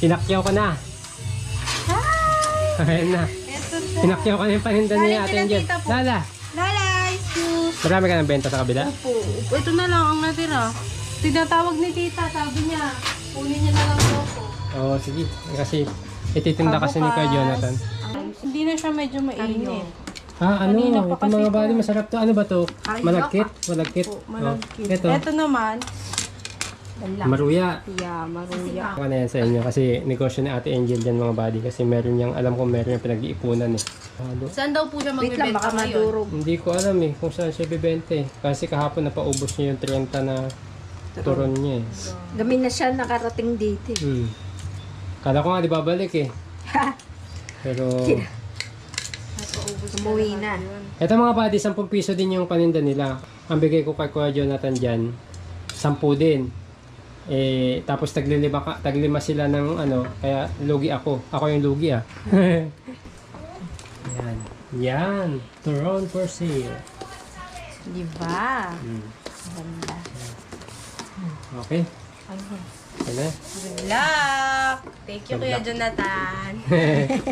Pinakyaw ka na. Hi! Ayan na. Ito na. Pinakyaw ka na yung paninda ni Galing Ate kina Angel. tita po. Lala, Lala, excuse. marami ka ng benta sa kabila? Opo. Ito na lang ang natira. Tinatawag ni tita, sabi niya. Kunin niya na lang daw po. Oo, sige. Kasi ititinda kasi ni Kuya. Jonathan. Hindi na siya medyo mainit. Ah, ano? Kanina pa Ito kasi mga ito. bali, masarap to. Ano ba to? Malagkit? Malagkit. Oh, malagkit. Ito, Ito naman. Maruya. Yeah, maruya. Ako na yan sa inyo kasi negosyo ni Ate Angel yan mga body kasi meron niyang, alam ko meron yung pinag-iipunan eh. Halo. Saan daw po siya magbibenta ngayon? Hindi ko alam eh kung saan siya bibenta eh. Kasi kahapon napaubos niya yung 30 na turon niya eh. Gabi na siya nakarating dito. eh. Hmm. Kala ko nga di babalik eh. Pero Umuwi na. Ito mga buddy, 10 piso din yung paninda nila. Ang bigay ko kay Kuya Jonathan dyan, 10 din. Eh, tapos taglilima, ka, taglima sila ng ano, kaya lugi ako. Ako yung lugi ah. Yan. Yan. Turon for sale. Di ba? Hmm. Ganda. Okay. Yan na. Good luck! Thank you, Kuya Jonathan.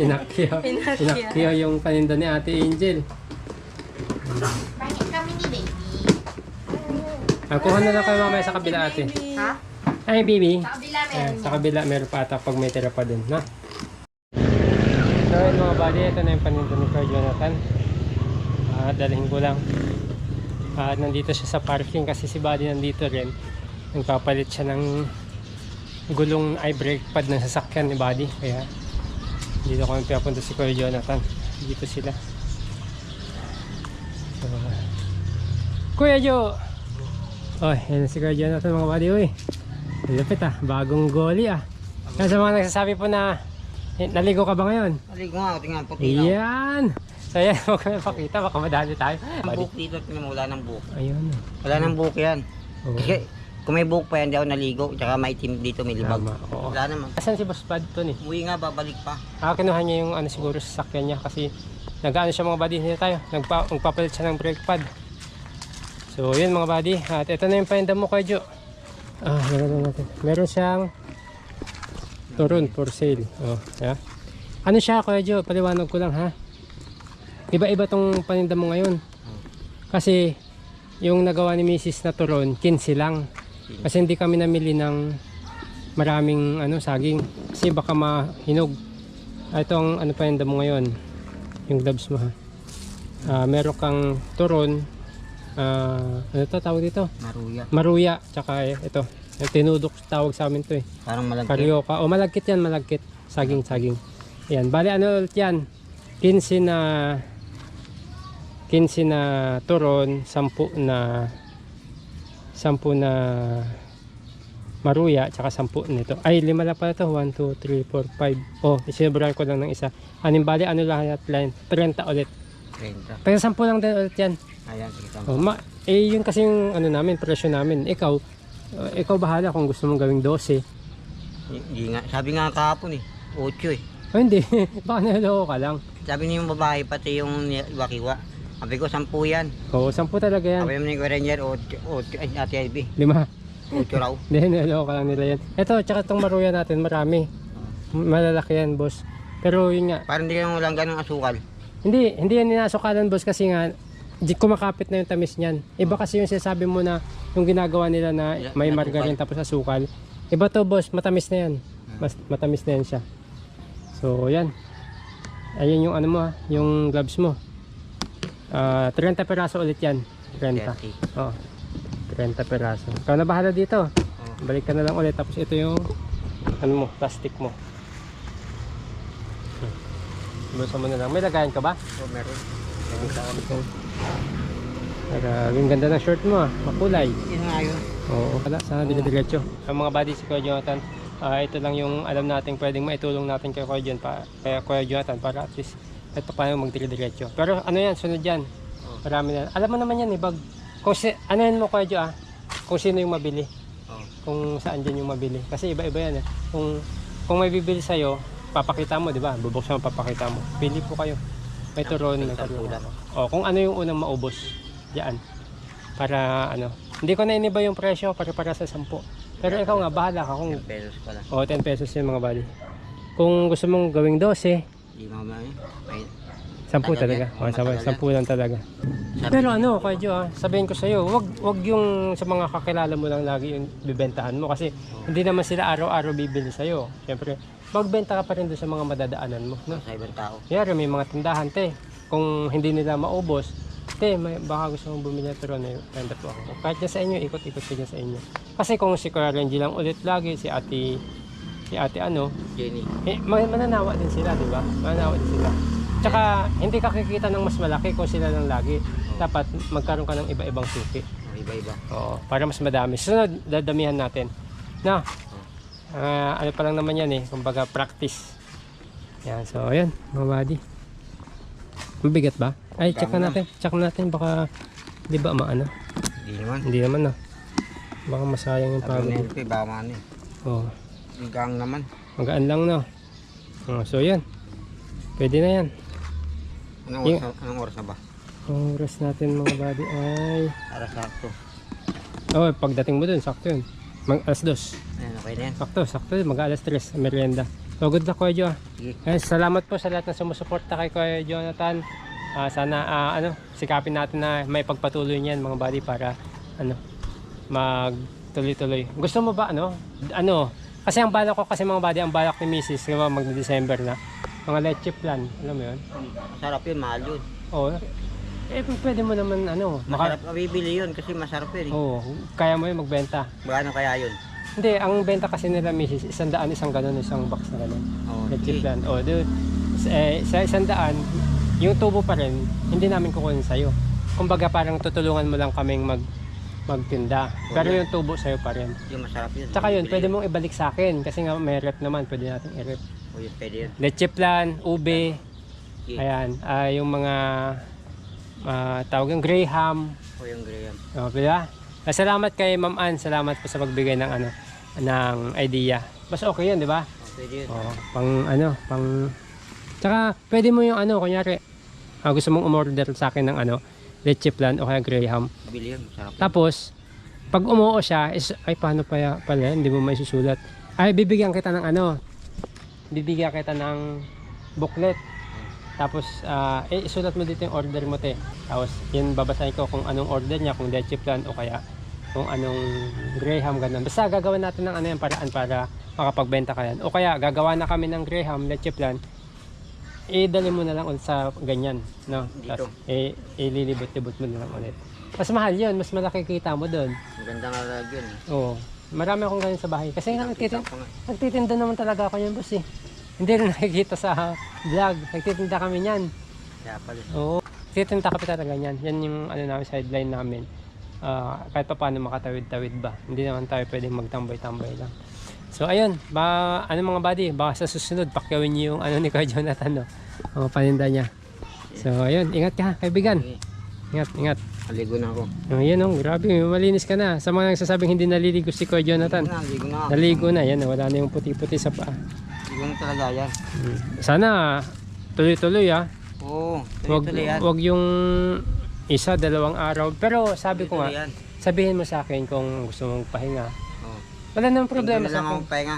Pinakyo. Pinakyo. Pinakyo yung paninda ni Ate Angel. Bakit kami ni baby? Ah, kuha na lang kayo mamaya sa kabila ate. Ha? Ay, baby. Sa kabila Ayan, sa kabila, meron pa ata pag may tira pa din, na? So, yun mga buddy, ito na yung paninda ni Kuya Jonathan. Ah, dalhin ko lang. Ah, nandito siya sa parking kasi si buddy nandito rin. Nagpapalit siya ng gulong ay brake pad ng sasakyan ni buddy. Kaya, dito kami piyapunta si Kuya Jonathan. Dito sila. So, Kuya Jo! Oh, yan si Kuya Jonathan mga buddy, uy. Lupit ah, bagong goalie ah. Yan sa mga nagsasabi po na eh, naligo ka ba ngayon? Aligo nga, tingnan puti na. Yan! So yan, huwag kami pakita, baka madali tayo. Ang buhok dito, tingnan mo, wala nang buhok. Ayun. Wala nang buhok yan. Oo. Kasi kung may buhok pa yan, di ako naligo. Tsaka maitim dito, may libag. Tama, oo. Wala naman. Asan si Boss Bad to ni? Umuwi nga, babalik pa. Ah, kinuha niya yung ano siguro sa sakyan niya kasi nag-ano siya mga buddy nila tayo. Nagpa magpapalit siya ng brake pad. So yun mga buddy. At ito na yung paninda mo kay Jo. Ah, meron natin. Meron siyang turon for sale. Oh, yeah. Ano siya Kuya Jo? Paliwanag ko lang ha. Iba-iba tong paninda mo ngayon. Kasi yung nagawa ni Mrs. na turon, 15 lang. Kasi hindi kami namili ng maraming ano saging kasi baka mahinog. Ah, Ito ang ano paninda mo ngayon. Yung gloves mo ha. Ah, meron kang turon. Ah, ano to tawag dito? Maruya. Maruya. Tsaka eh, ito. Yung tinudok tawag sa amin to eh. Parang malagkit. Karyoka. O malagkit yan, malagkit. Saging, saging. Yan. Bali ano ulit yan? 15 na 15 na turon, 10 na 10 na maruya, tsaka 10 nito. Ay, lima lang pala to. 1, 2, 3, 4, 5. Oh, isinubran ko lang ng isa. Anim bali, ano lahat line? 30 ulit. 30. Pero 10 lang din ulit yan. Ayan, sige. Oh, ma eh, yun kasi yung ano namin, presyo namin. Ikaw, uh, ikaw bahala kung gusto mong gawing 12. Hindi nga. Sabi nga kahapon eh. 8 eh. Oh, hindi. Baka naloko ka lang. Sabi niyo yung babae, pati yung iwakiwa. Sabi ko, 10 yan. Oo, 10 talaga yan. Sabi mo ni Guerrero, 8, 8, ay, ate Ivy. Lima. 8 raw. Hindi, naloko ka lang nila yan. Ito, tsaka itong maruya natin, marami. Malalaki yan, boss. Pero yun nga, Parang hindi lang walang ganong asukal. Hindi, hindi yan ninasukalan, boss, kasi nga, kumakapit na yung tamis niyan. Iba kasi yung sinasabi mo na yung ginagawa nila na may margarine tapos asukal. Iba to, boss, matamis na yan. Mas matamis na yan siya. So, yan. Ayun yung ano mo, ha, yung gloves mo. Ah, 30 peraso ulit yan. 30. 30. Oo. 30 peraso. Ikaw na bahala dito. Balik ka na lang ulit. Tapos ito yung ano mo, plastic mo. Busa mo na lang. May lagayan ka ba? Oh, meron. Grabe, ang ganda ng short mo ah. Makulay. Yun nga yun. Oo. Wala, sana dire-diretso. Ang mga buddy si Kuya Jonathan, ah, ito lang yung alam natin pwedeng maitulong natin kay Kuya Jon, pa, kay Kuya Jonathan para at least ito paano magdire-diretso. Pero ano yan, sunod yan. Marami na. Alam mo naman yan, ibag. Kung si, ano yan mo Kuya Jo ah, kung sino yung mabili. Kung saan dyan yung mabili. Kasi iba-iba yan eh. Kung, kung may bibili sa'yo, papakita mo, di ba? Bubuksan mo, papakita mo. Pili po kayo. May turon, may turon. O, kung ano yung unang maubos. Diyan. Para ano. Hindi ko na iniba yung presyo para para sa 10. Pero ikaw nga, bahala ka kung 10 pesos pala. o 10 pesos yung mga buddy. Kung gusto mong gawing 12, Di mo ma may 10 Tagal talaga. O, sabay, Matagal 10 lang talaga. Pero ano, Kuya Jo, ah, sabihin ko sa iyo, wag wag yung sa mga kakilala mo lang lagi yung bibentahan mo kasi hindi naman sila araw-araw bibili sa iyo. Siyempre, magbenta ka pa rin doon sa mga madadaanan mo, no? sa ibang tao. Kaya may mga tindahan, te. Kung hindi nila maubos, te, may, baka gusto mong bumili pero na tanda po ako. Kahit na sa inyo, ikot-ikot ko dyan sa inyo. Kasi kung si Kuya Renji lang ulit lagi, si ate, si ate ano, Jenny. eh, ma- mananawa din sila, di ba? Mananawa din sila. Tsaka, hindi ka kikita ng mas malaki kung sila lang lagi. Dapat magkaroon ka ng iba-ibang suki. Iba-iba. Oo, para mas madami. Sunod, dadamihan natin. Na, ah, ano pa lang naman yan eh, kumbaga practice. Yan, so ayan, mga buddy. Mabigat ba? Ay, check na Tama na. natin. Check natin, baka, di ba maano? Hindi naman. Hindi naman na. Baka masayang yung Sabi pagod. ni baka maano eh. Oo, Hanggang naman. magaan lang no. Oh, so yan. Pwede na yan. Anong oras, na- anong oras na ba? Ang oras natin mga buddy ay... Para sakto. Oh, pagdating mo dun, sakto yun. Mag alas dos. Ayan, okay na yan. Sakto, sakto yun. Mag alas tres, merienda. So good luck Kuya Jo. ah. Sige. Eh, salamat po sa lahat ng sumusuporta kay Kuya Jonathan. Ah, sana ah, ano, sikapin natin na may pagpatuloy niyan mga buddy para ano, mag tuloy-tuloy. Gusto mo ba ano? Ano? Kasi ang balak ko kasi mga buddy, ang balak ni Mrs. Diba, mag-December na. Mga leche plan, alam mo yun? Masarap yun, mahal yun. Oo. Eh, pwede mo naman ano, maka, Masarap ka bibili yun kasi masarap yun eh. Oo, kaya mo yun magbenta. Magkano kaya yun? Hindi, ang benta kasi nila Mrs. isang daan, isang ganun, isang box na ganun. Oh, Leche sige. plan. O, dude, eh, sa isang daan, yung tubo pa rin, hindi namin kukunin sa'yo. Kumbaga parang tutulungan mo lang kaming mag magtinda. Pero yung tubo sa'yo pa rin. Yung masarap yun. Tsaka yun, Bibili pwede mong ibalik sa akin kasi nga may rep naman, pwede natin i-rep. O yun, pwede yun. Leche plan, ube, Sige. ayan, ah, yung mga ah, tawag yung graham, O yung Graham. Oh, diba? Ah, Salamat kay Ma'am Ann. Salamat po sa pagbigay ng ano ng idea. Mas okay 'yun, 'di ba? O, pwede yun. Oh, pang ano, pang Tsaka pwede mo yung ano, kunyari ah, gusto mong umorder sa akin ng ano, leche plan o kaya graham. Bili yun, masarap. yun. Tapos pag umuo siya, is, ay paano pa pala, hindi mo may susulat. Ay bibigyan kita ng ano, bibigyan kita ng booklet. Tapos, ah, eh, isulat mo dito yung order mo, te. Tapos, yun, babasahin ko kung anong order niya, kung leche plan o kaya kung anong Graham, ganun. Basta gagawa natin ng ano yan, paraan para makapagbenta ka yan. O kaya, gagawa na kami ng Graham, leche plan, idali mo na lang ulit sa ganyan, no? Dito. Tapos, eh, ililibot-libot mo na lang ulit. Mas mahal yun, mas malaki kita mo doon. Maganda nga lag yun eh. Oo. Marami akong ganyan sa bahay. Kasi nga, Kita nagtitin- ko nga. nagtitinda naman talaga ako yan, boss eh. Hindi rin nakikita sa vlog. Nagtitinda kami niyan. Kaya pala. Oo. Nagtitinda kami talaga niyan. Yan yung ano namin, sideline namin. Ah, kahit pa paano makatawid-tawid ba. Hindi naman tayo pwedeng magtambay-tambay lang. So ayun, ba ano mga buddy, baka sa susunod pakyawin niyo yung ano ni Kuya Jonathan no. Mga paninda niya. So ayun, ingat ka kaibigan. Ingat, ingat. Naligo na ako. Oh, yan oh, grabe, malinis ka na. Sa mga nagsasabing hindi naliligo si Kuya Jonathan. Naligo na, naligo na ako. Naligo na, yan, wala na yung puti-puti sa paa. Naligo na talaga yan. Hmm. Sana tuloy-tuloy ah. Oo, Wag, tuloy-tuloy yan. wag yung isa, dalawang araw. Pero sabi ko Tuloy-tuloy nga, yan. sabihin mo sa akin kung gusto mong pahinga. Oo. Wala namang problema Tingnan sa lang akin. pahinga.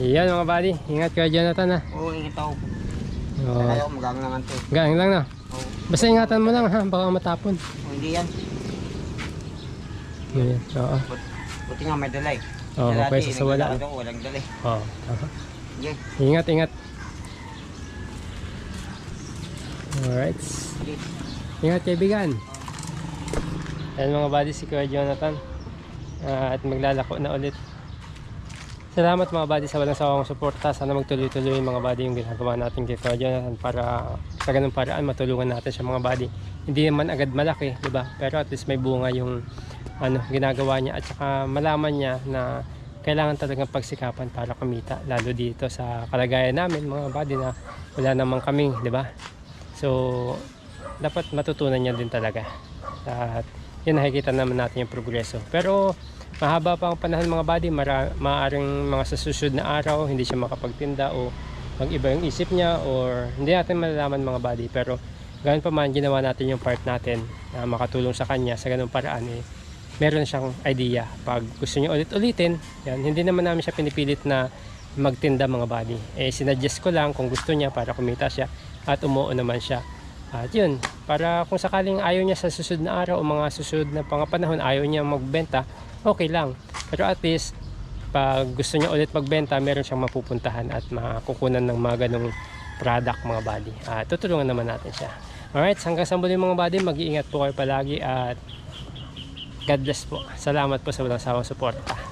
Iyan mga buddy, ingat ka Jonathan ah. Oo, ingat ako. Oh, Kaya ako magang naman to. galing lang na. Basta ingatan mo lang ha, baka matapon. Oo, hindi yan. Yan, oo. But, buti nga may dalay. Oo, Dati, kaysa sa wala. ako, walang dalay. Oo. aha. Sige. Ingat, ingat. Alright. Ingat kaibigan. Ayan mga buddy si Kuya Jonathan. Ah, at maglalako na ulit. Salamat mga buddy sa walang sawang suporta. Sana magtuloy-tuloy mga buddy yung ginagawa natin kay Kuya Jonathan para sa ganung paraan matulungan natin siya mga buddy. Hindi naman agad malaki, di ba? Pero at least may bunga yung ano, ginagawa niya at saka malaman niya na kailangan talagang pagsikapan para kumita lalo dito sa kalagayan namin mga buddy na wala namang kaming, di ba? So, dapat matutunan niya din talaga. At yun nakikita naman natin yung progreso. Pero mahaba pa ang panahon mga buddy, mara, maaaring mga sa susunod na araw hindi siya makapagtinda o mag-iba yung isip niya or hindi natin malalaman mga buddy. Pero ganun pa man, ginawa natin yung part natin na makatulong sa kanya sa ganung paraan eh, meron siyang idea. Pag gusto niyo ulit-ulitin, yan, hindi naman namin siya pinipilit na magtinda mga body. Eh, sinadjust ko lang kung gusto niya para kumita siya at umuo naman siya. At yun, para kung sakaling ayaw niya sa susunod na araw o mga susunod na pangapanahon, ayaw niya magbenta, okay lang. Pero at least, pag gusto niya ulit magbenta, meron siyang mapupuntahan at makukunan ng mga ganong product mga body. At tutulungan naman natin siya. Alright, hanggang sa muli mga body, mag-iingat po kayo palagi at God bless po. Salamat po sa walang sawang suporta.